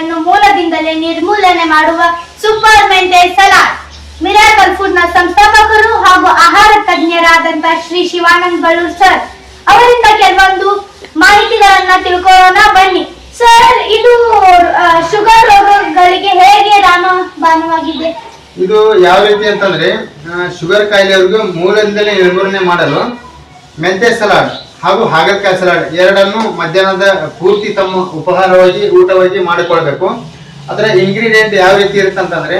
ಕಾಯಿಲೆಯನ್ನು ಮೂಲದಿಂದಲೇ ನಿರ್ಮೂಲನೆ ಮಾಡುವ ಸೂಪರ್ ಮೆಂಟೆ ಸಲಾಡ್. ಮಿರಾಕಲ್ ಫುಡ್ನ ಸಂಸ್ಥಾಪಕರು ಹಾಗೂ ಆಹಾರ ತಜ್ಞರಾದಂತ ಶ್ರೀ ಶಿವಾನಂದ್ ಬಳ್ಳೂರ್ ಸರ್ ಅವರಿಂದ ಕೆಲವೊಂದು ಮಾಹಿತಿಗಳನ್ನ ತಿಳ್ಕೊಳ್ಳೋಣ. ಬನ್ನಿ. ಸರ್, ಇದು ಶುಗರ್ ರೋಗಗಳಿಗೆ ಹೇಗೆ ರಾಮಬಾಣವಾಗಿದೆ? ಇದು ಯಾವ ರೀತಿ ಅಂತಂದ್ರೆ ಶುಗರ್ ಅವ್ರಿಗೆ ಮೂಲದಿಂದಲೇ ನಿರ್ಮೂಲನೆ ಮಾಡಲು ಮೆಂತೆ ಸಲಾಡ್ ಹಾಗೂ ಹಾಗಲಕಾಯಿ ಸಲಾಡ್ ಎರಡನ್ನು ಮಧ್ಯಾಹ್ನದ ಪೂರ್ತಿ ತಮ್ಮ ಉಪಹಾರವಾಗಿ, ಊಟವಾಗಿ ಮಾಡಿಕೊಳ್ಬೇಕು. ಅದರ ಇಂಗ್ರೀಡಿಯೆಂಟ್ ಯಾವ ರೀತಿ ಇರುತ್ತೆ ಅಂತಂದ್ರೆ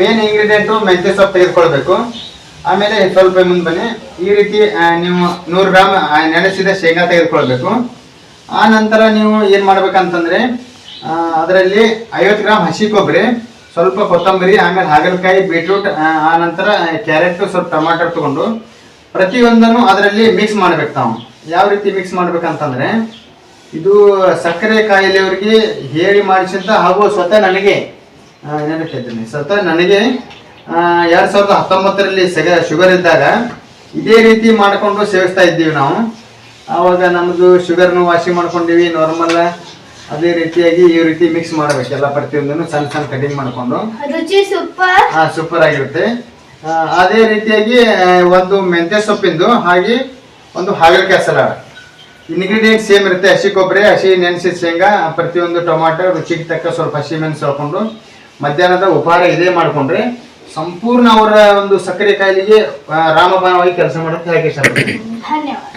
ಮೇನ್ ಇಂಗ್ರೀಡಿಯೆಂಟು ಮೆಂತ್ಯ ಸೊಪ್ಪು ತೆಗೆದುಕೊಳ್ಬೇಕು. ಆಮೇಲೆ ಸ್ವಲ್ಪ ಮುಂದೆ ಬನ್ನಿ. ಈ ರೀತಿ ನೀವು ನೂರು ಗ್ರಾಮ್ ನೆನೆಸಿದ ಶೇಂಗಾ ತೆಗೆದುಕೊಳ್ಬೇಕು. ಆ ನಂತರ ನೀವು ಏನು ಮಾಡ್ಬೇಕಂತಂದ್ರೆ ಅದರಲ್ಲಿ ಐವತ್ತು ಗ್ರಾಮ್ ಹಸಿ ಕೊಬ್ಬರಿ, ಸ್ವಲ್ಪ ಕೊತ್ತಂಬರಿ, ಆಮೇಲೆ ಹಾಗಲಕಾಯಿ ಬೀಟ್ರೂಟ್ ಆ ನಂತರ ಕ್ಯಾರೆಟ್ ಸ್ವಲ್ಪ ಟಮಾಟರ್ ತಗೊಂಡು ಪ್ರತಿಯೊಂದನ್ನು ಅದರಲ್ಲಿ ಮಿಕ್ಸ್ ಮಾಡ್ಬೇಕು ತಾವು ಯಾವ ರೀತಿ ಮಿಕ್ಸ್ ಮಾಡ್ಬೇಕಂತಂದ್ರೆ ಇದು ಸಕ್ಕರೆ ಕಾಯಿಲೆಯವರಿಗೆ ಹೇಳಿ ಮಾಡಿಸಿದ್ದ ಹಾಗೂ ಸ್ವತಃ ನನಗೆ ಏನಂತ ಹೇಳ್ತೀನಿ ಸ್ವತಃ ನನಗೆ ಎರಡು ಸಾವಿರದ ಹತ್ತೊಂಬತ್ತರಲ್ಲಿ ಸೆಗ ಶುಗರ್ ಇದ್ದಾಗ ಇದೇ ರೀತಿ ಮಾಡಿಕೊಂಡು ಸೇವಿಸ್ತಾ ಇದ್ದೀವಿ ನಾವು. ಆವಾಗ ನಮ್ಮದು ಶುಗರ್ನು ವಾಶಿ ಮಾಡ್ಕೊಂಡಿವಿ ನಾರ್ಮಲ್ ಅದೇ ರೀತಿಯಾಗಿ ಈ ರೀತಿ ಮಿಕ್ಸ್ ಮಾಡ್ಬೇಕು ಎಲ್ಲ ಪ್ರತಿಯೊಂದನ್ನು ಸಣ್ಣ ಸಣ್ಣ ಕಟಿಂಗ್ ಮಾಡಿಕೊಂಡು. ರುಚಿ ಸೂಪರ್ ಹಾ ಸೂಪರ್ ಆಗಿರುತ್ತೆ. ಅದೇ ರೀತಿಯಾಗಿ ಒಂದು ಮೆಂತ್ಯ ಸೊಪ್ಪಿಂದು ಹಾಗೆ ಒಂದು ಹಾಗಲಕಾಯಿ ಸಲಾಡ್ ಇಂಗ್ರೀಡಿಯೆಂಟ್ ಸೇಮ್ ಇರುತ್ತೆ ಹಸಿ ಕೊಬ್ಬರಿ ಹಸಿ ನೆನೆಸಿದ ಶೇಂಗಾ ಪ್ರತಿಯೊಂದು ಟೊಮಾಟೊ ರುಚಿಗೆ ತಕ್ಕ ಸ್ವಲ್ಪ ಹಸಿ ಮೆಣಸು ಹಾಕೊಂಡು ಮಧ್ಯಾಹ್ನದ ಉಪಹಾರ ಇದೇ ಮಾಡಿಕೊಂಡ್ರೆ ಸಂಪೂರ್ಣ ಅವರ ಒಂದು ಸಕ್ಕರೆ ಕಾಯಿಲೆಗೆ ರಾಮಬಾಣವಾಗಿ ಕೆಲಸ ಮಾಡೋಕ್ಕೆ ಹೇಗೆ ಇಷ್ಟಪಡ್ತೀನಿ ಧನ್ಯವಾದ.